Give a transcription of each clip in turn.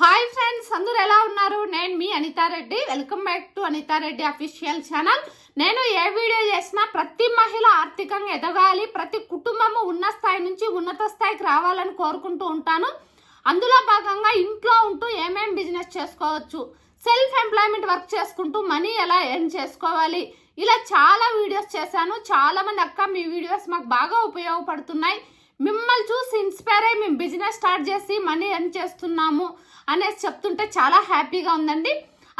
Hi friends అందరూ ఎలా ఉన్నారు? నేను మీ Anitha Reddy. Welcome back to Anitha Reddy official channel. నేను ఏ వీడియో చేసినా ప్రతి మహిళ ఆర్థికంగా ఎదగాలి ప్రతి కుటుంబము ఉన్న స్థాయి నుంచి ఉన్నత స్థాయికి రావాలని కోరుకుంటూ ఉంటాను. అందులో భాగంగా ఇంట్లో ఉంటూ ఏమేం బిజినెస్ చేసుకోవచ్చు సెల్ఫ్ ఎంప్లాయ్మెంట్ వర్క్ చేసుకుంటూ మనీ ఎలా ఎర్న్ చేసుకోవాలి ఇలా చాలా వీడియోస్ చేశాను. చాలామంది అక్క మీ వీడియోస్ మాకు బాగా ఉపయోగపడుతున్నాయి. మిమ్మల్ని చూసి ఇన్స్పైర్ అయ్యి మేము బిజినెస్ స్టార్ట్ చేసి మనీ ఎర్న్ చేస్తున్నాము అనేసి చెప్తుంటే చాలా హ్యాపీగా ఉందండి.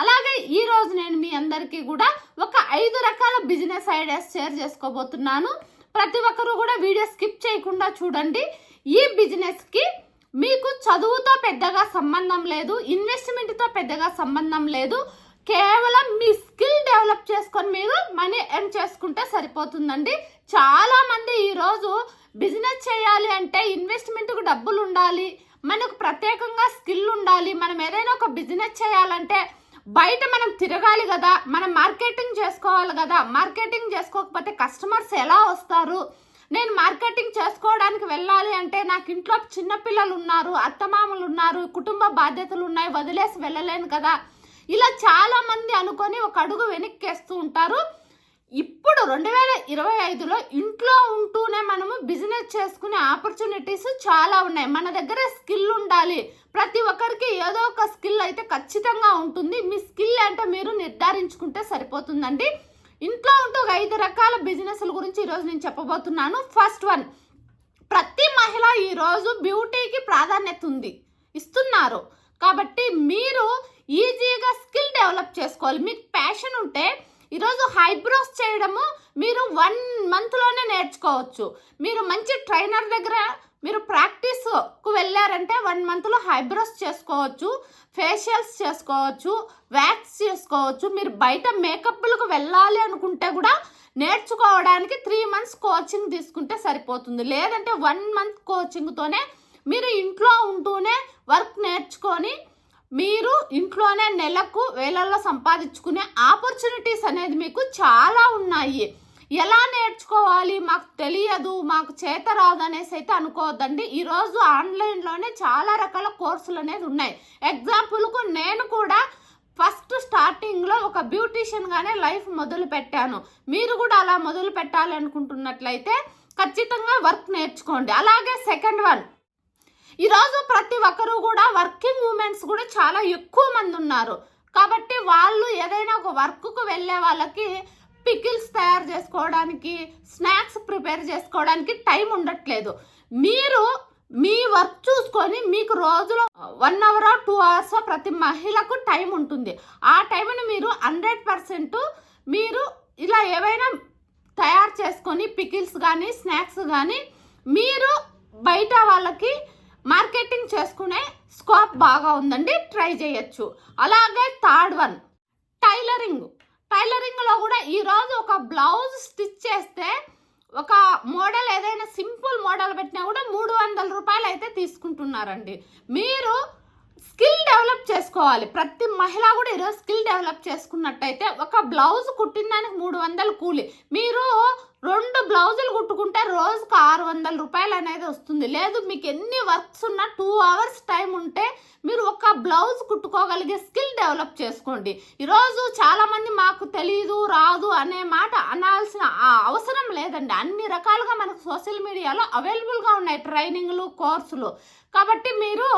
అలాగే ఈరోజు నేను మీ అందరికీ కూడా ఒక ఐదు రకాల బిజినెస్ ఐడియాస్ షేర్ చేసుకోబోతున్నాను. ప్రతి ఒక్కరూ కూడా వీడియో స్కిప్ చేయకుండా చూడండి. ఈ బిజినెస్కి మీకు చదువుతో పెద్దగా సంబంధం లేదు ఇన్వెస్ట్మెంట్తో పెద్దగా సంబంధం లేదు. కేవలం మీ స్కిల్ డెవలప్ చేసుకొని మీరు మనీ ఎర్న్ చేసుకుంటే సరిపోతుందండి. చాలామంది ఈరోజు బిజినెస్ చేయాలి అంటే ఇన్వెస్ట్మెంట్కు డబ్బులు ఉండాలి మనకు ప్రత్యేకంగా స్కిల్ ఉండాలి మనం ఏదైనా ఒక బిజినెస్ చేయాలంటే బయట మనం తిరగాలి కదా మనం మార్కెటింగ్ చేసుకోవాలి కదా. మార్కెటింగ్ చేసుకోకపోతే కస్టమర్స్ ఎలా వస్తారు? నేను మార్కెటింగ్ చేసుకోవడానికి వెళ్ళాలి అంటే నాకు ఇంట్లో చిన్నపిల్లలు ఉన్నారు అత్తమామలు ఉన్నారు కుటుంబ బాధ్యతలు ఉన్నాయి వదిలేసి వెళ్ళలేను కదా. ఇలా చాలామంది అనుకొని ఒక అడుగు వెనక్కి వేస్తూ ఉంటారు. ఇప్పుడు రెండు వేల ఇరవై ఐదులో ఇంట్లో ఉంటూనే మనము బిజినెస్ చేసుకునే ఆపర్చునిటీస్ చాలా ఉన్నాయి. మన దగ్గర స్కిల్ ఉండాలి. ప్రతి ఒక్కరికి ఏదో ఒక స్కిల్ అయితే ఖచ్చితంగా ఉంటుంది. మీ స్కిల్ అంటే మీరు నిర్ధారించుకుంటే సరిపోతుందండి. ఇంట్లో ఉంటూ ఒక ఐదు రకాల బిజినెస్ల గురించి ఈరోజు నేను చెప్పబోతున్నాను. ఫస్ట్ వన్ ప్రతి మహిళ ఈరోజు బ్యూటీకి ప్రాధాన్యత ఉంది. ఇస్తున్నారు. కాబట్టి మీరు ఈజీగా స్కిల్ డెవలప్ చేసుకోవాలి. మీకు ప్యాషన్ ఉంటే ఈరోజు హైబ్రోస్ చేయడము మీరు వన్ మంత్లోనే నేర్చుకోవచ్చు. మీరు మంచి ట్రైనర్ దగ్గర మీరు ప్రాక్టీస్కు వెళ్ళారంటే వన్ మంత్లో హైబ్రోస్ చేసుకోవచ్చు ఫేషియల్స్ చేసుకోవచ్చు వ్యాక్స్ చేసుకోవచ్చు. మీరు బయట మేకప్లకు వెళ్ళాలి అనుకుంటే కూడా నేర్చుకోవడానికి త్రీ మంత్స్ కోచింగ్ తీసుకుంటే సరిపోతుంది. లేదంటే వన్ మంత్ కోచింగ్తోనే మీరు ఇంట్లో ఉంటూనే వర్క్ నేర్చుకొని మీరు ఇంట్లోనే నెలకు వేలల్లో సంపాదించుకునే ఆపర్చునిటీస్ అనేది మీకు చాలా ఉన్నాయి. ఎలా నేర్చుకోవాలి? మాకు తెలియదు మాకు చేత రాదు అనేసి అయితే అనుకోవద్దండి. ఈరోజు ఆన్లైన్లోనే చాలా రకాల కోర్సులు అనేది ఉన్నాయి. ఎగ్జాంపుల్కు నేను కూడా ఫస్ట్ స్టార్టింగ్లో ఒక బ్యూటీషియన్గానే లైఫ్ మొదలు పెట్టాను. మీరు కూడా అలా మొదలు పెట్టాలి అనుకుంటున్నట్లయితే ఖచ్చితంగా వర్క్ నేర్చుకోండి. అలాగే సెకండ్ వన్ ఈరోజు ప్రతి ఒక్కరు కూడా వర్కింగ్ ఉమెన్స్ కూడా చాలా ఎక్కువ మంది ఉన్నారు. కాబట్టి వాళ్ళు ఏదైనా ఒక వర్క్కు వెళ్ళే వాళ్ళకి పికిల్స్ తయారు చేసుకోవడానికి స్నాక్స్ ప్రిపేర్ చేసుకోవడానికి టైం ఉండట్లేదు. మీరు మీ వర్క్ చూసుకొని మీకు రోజులో వన్ అవర్ టూ అవర్స్ ప్రతి మహిళకు టైం ఉంటుంది. ఆ టైంని మీరు హండ్రెడ్ పర్సెంట్ మీరు ఇలా ఏవైనా తయారు చేసుకొని పికిల్స్ కానీ స్నాక్స్ కానీ మీరు బయట వాళ్ళకి మార్కెటింగ్ చేసుకునే స్కోప్ బాగా ఉందండి. ట్రై చేయొచ్చు. అలాగే థర్డ్ వన్ టైలరింగ్. టైలరింగ్లో కూడా ఈరోజు ఒక బ్లౌజ్ స్టిచ్ చేస్తే ఒక మోడల్ ఏదైనా సింపుల్ మోడల్ పెట్టినా కూడా మూడు వందల రూపాయలు అయితే తీసుకుంటున్నారండి. మీరు స్కిల్ డెవలప్ చేసుకోవాలి. ప్రతి మహిళ కూడా ఈరోజు స్కిల్ డెవలప్ చేసుకున్నట్టయితే ఒక బ్లౌజ్ కుట్టిన దానికి మూడు వందలు కూలి. మీరు రెండు బ్లౌజులు కుట్టుకుంటే రోజుకు ఆరు వందల రూపాయలు అనేది వస్తుంది. లేదు మీకు ఎన్ని వర్క్స్ ఉన్నా టూ అవర్స్ టైం ఉంటే మీరు ఒక బ్లౌజ్ కుట్టుకోగలిగే స్కిల్ డెవలప్ చేసుకోండి. ఈరోజు చాలామంది మాకు తెలియదు రాదు అనే మాట అనాల్సిన అవసరం లేదండి. అన్ని రకాలుగా మనకు సోషల్ మీడియాలో అవైలబుల్గా ఉన్నాయి ట్రైనింగ్లు కోర్సులు. కాబట్టి మీరు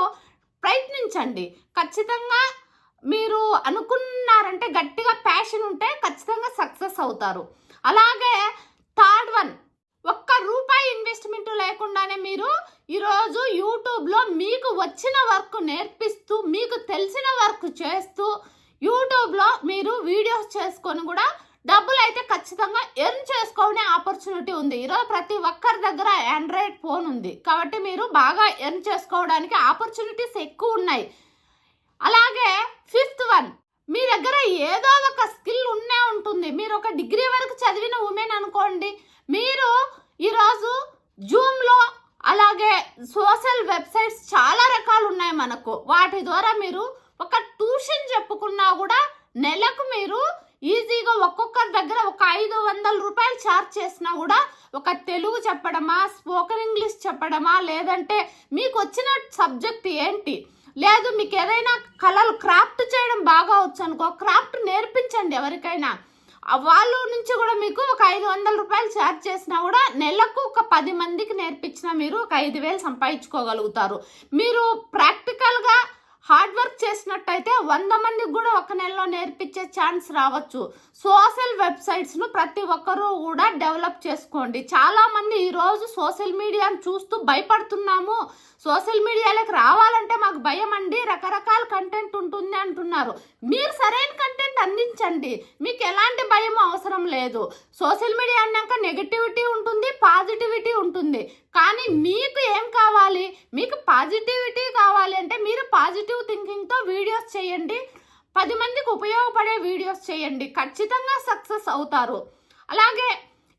ప్రయత్నించండి. ఖచ్చితంగా మీరు అనుకున్నారంటే గట్టిగా ప్యాషన్ ఉంటే ఖచ్చితంగా సక్సెస్ అవుతారు. అలాగే థర్డ్ వన్ ఒక్క రూపాయి ఇన్వెస్ట్మెంట్ లేకుండానే మీరు ఈరోజు యూట్యూబ్లో మీకు వచ్చిన వర్క్ నేర్పిస్తూ మీకు తెలిసిన వర్క్ చేస్తూ యూట్యూబ్లో మీరు వీడియోస్ చేసుకొని కూడా డబ్బులు అయితే ఖచ్చితంగా ఎర్న్ చేసుకునే ఆపర్చునిటీ ఉంది. ఈరోజు ప్రతి ఒక్కరి దగ్గర ఆండ్రాయిడ్ ఫోన్ ఉంది. కాబట్టి మీరు బాగా ఎర్న్ చేసుకోవడానికి ఆపర్చునిటీస్ ఎక్కువ ఉన్నాయి. అలాగే ఫిఫ్త్ వన్ మీ దగ్గర ఏదో ఒక స్కిల్ ఉన్నే ఉంటుంది. మీరు ఒక డిగ్రీ వరకు చదివిన ఉమెన్ అనుకోండి. మీరు ఈరోజు జూమ్లో అలాగే సోషల్ వెబ్సైట్స్ చాలా రకాలు ఉన్నాయి మనకు. వాటి ద్వారా మీరు ఒక ట్యూషన్ చెప్పుకున్నా కూడా నెలకు మీరు ఈజీగా ఒక్కొక్కరి దగ్గర ఒక ఐదు వందల రూపాయలు ఛార్జ్ చేసినా కూడా ఒక తెలుగు చెప్పడమా స్పోకెన్ ఇంగ్లీష్ చెప్పడమా లేదంటే మీకు వచ్చిన సబ్జెక్ట్ ఏంటి? లేదు మీకు ఏదైనా కళలు క్రాఫ్ట్ చేయడం బాగా వచ్చు అనుకో క్రాఫ్ట్ నేర్పించండి ఎవరికైనా. వాళ్ళ నుంచి కూడా మీకు ఒక ఐదు వందల రూపాయలు ఛార్జ్ చేసినా కూడా నెలకు ఒక పది మందికి నేర్పించినా మీరు ఒక ఐదు వేలు సంపాదించుకోగలుగుతారు. మీరు ప్రాక్టికల్గా హార్డ్ వర్క్ చేసినట్టయితే వంద మందికి కూడా ఒక నెలలో నేర్పించే ఛాన్స్ రావచ్చు. సోషల్ వెబ్సైట్స్ను ప్రతి ఒక్కరూ కూడా డెవలప్ చేసుకోండి. చాలామంది ఈరోజు సోషల్ మీడియాను చూస్తూ భయపడుతున్నాము. సోషల్ మీడియాలోకి రావాలంటే మాకు భయం అండి రకరకాల కంటెంట్ ఉంటుంది అంటున్నారు. మీరు సరైన కంటెంట్ మీకు ఎలాంటి భయం అవసరం లేదు. సోషల్ మీడియా అన్నాక నెగటివిటీ ఉంటుంది పాజిటివిటీ ఉంటుంది. కానీ మీకు ఏం కావాలి? మీకు పాజిటివిటీ కావాలి అంటే మీరు పాజిటివ్ థింకింగ్తో వీడియోస్ చేయండి. పది మందికి ఉపయోగపడే వీడియోస్ చేయండి. ఖచ్చితంగా సక్సెస్ అవుతారు. అలాగే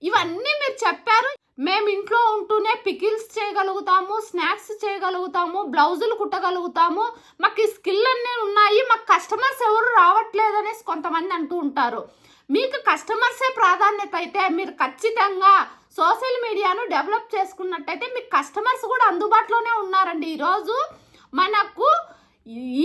ఇవన్నీ మీరు చెప్పారు. మేము ఇంట్లో ఉంటూనే పికిల్స్ చేయగలుగుతాము స్నాక్స్ చేయగలుగుతాము బ్లౌజులు కుట్టగలుగుతాము. మాకు ఈ స్కిల్ అన్నీ ఉన్నాయి. మాకు కస్టమర్స్ ఎవరు రావట్లేదు అనేసి కొంతమంది అంటూ ఉంటారు. మీకు కస్టమర్సే ప్రాధాన్యత అయితే మీరు ఖచ్చితంగా సోషల్ మీడియాను డెవలప్ చేసుకున్నట్టయితే మీకు కస్టమర్స్ కూడా అందుబాటులోనే ఉన్నారండి. ఈరోజు మనకు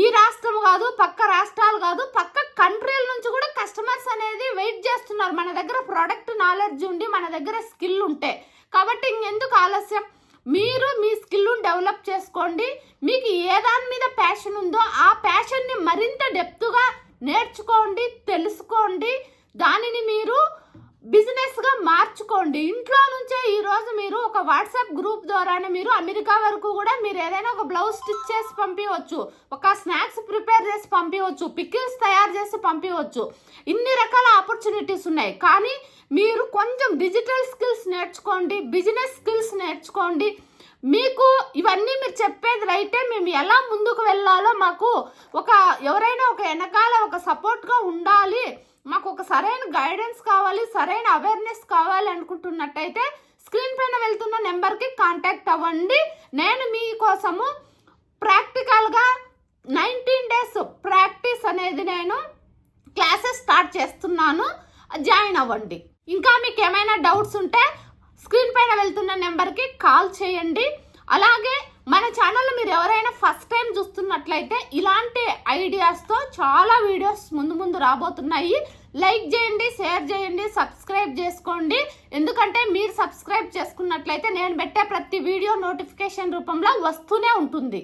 ఈ రాష్ట్రం కాదు పక్క రాష్ట్రాలు కాదు పక్క కంట్రీల నుంచి కూడా కస్టమర్స్ అనేది వెయిట్ చేస్తున్నారు. మన దగ్గర ప్రోడక్ట్ నాలెడ్జ్ ఉండి మన దగ్గర స్కిల్ ఉంటే. కాబట్టి ఇంకెందుకు ఆలస్యం? మీరు మీ స్కిల్ను డెవలప్ చేసుకోండి. మీకు ఏ దాని మీద ప్యాషన్ ఉందో ఆ ప్యాషన్ని మరింత డెప్త్గా నేర్చుకోండి తెలుసుకోండి. దానిని మీరు బిజినెస్గా మార్చుకోండి. ఇంట్లో నుంచే ఈరోజు మీరు ఒక వాట్సాప్ గ్రూప్ ద్వారానే మీరు అమెరికా వరకు కూడా మీరు ఏదైనా ఒక బ్లౌజ్ స్టిచ్ చేసి పంపించవచ్చు. ఒక స్నాక్స్ పంపించవచ్చు పికిల్స్ తయారు చేసి పంపించవచ్చు ఇన్ని రకాల ఆపర్చునిటీస్ ఉన్నాయి. కానీ మీరు కొంచెం డిజిటల్ స్కిల్స్ నేర్చుకోండి బిజినెస్ స్కిల్స్ నేర్చుకోండి. మీకు ఇవన్నీ మీరు చెప్పేది రైటే. మేము ఎలా ముందుకు వెళ్ళాలో మాకు ఒక ఎవరైనా ఒక వెనకాల ఒక సపోర్ట్గా ఉండాలి. మాకు ఒక సరైన గైడెన్స్ కావాలి సరైన అవేర్నెస్ కావాలి అనుకుంటున్నట్టయితే స్క్రీన్ పైన వెళ్తున్న నెంబర్కి కాంటాక్ట్ అవ్వండి. నేను మీకోసము ప్రాక్టికల్గా నైన్టీన్ డేస్ ప్రాక్టీస్ అనేది నేను క్లాసెస్ స్టార్ట్ చేస్తున్నాను జాయిన్ అవ్వండి. ఇంకా మీకు ఏమైనా డౌట్స్ ఉంటే స్క్రీన్ పైన వెళ్తున్న నెంబర్కి కాల్ చేయండి. అలాగే మన ఛానల్ మీరు ఎవరైనా ఫస్ట్ టైం చూస్తున్నట్లయితే ఇలాంటి ఐడియాస్తో చాలా వీడియోస్ ముందు ముందు రాబోతున్నాయి. లైక్ చేయండి షేర్ చేయండి సబ్స్క్రైబ్ చేసుకోండి. ఎందుకంటే మీరు సబ్స్క్రైబ్ చేసుకున్నట్లయితే నేను పెట్టే ప్రతి వీడియో నోటిఫికేషన్ రూపంలో వస్తూనే ఉంటుంది.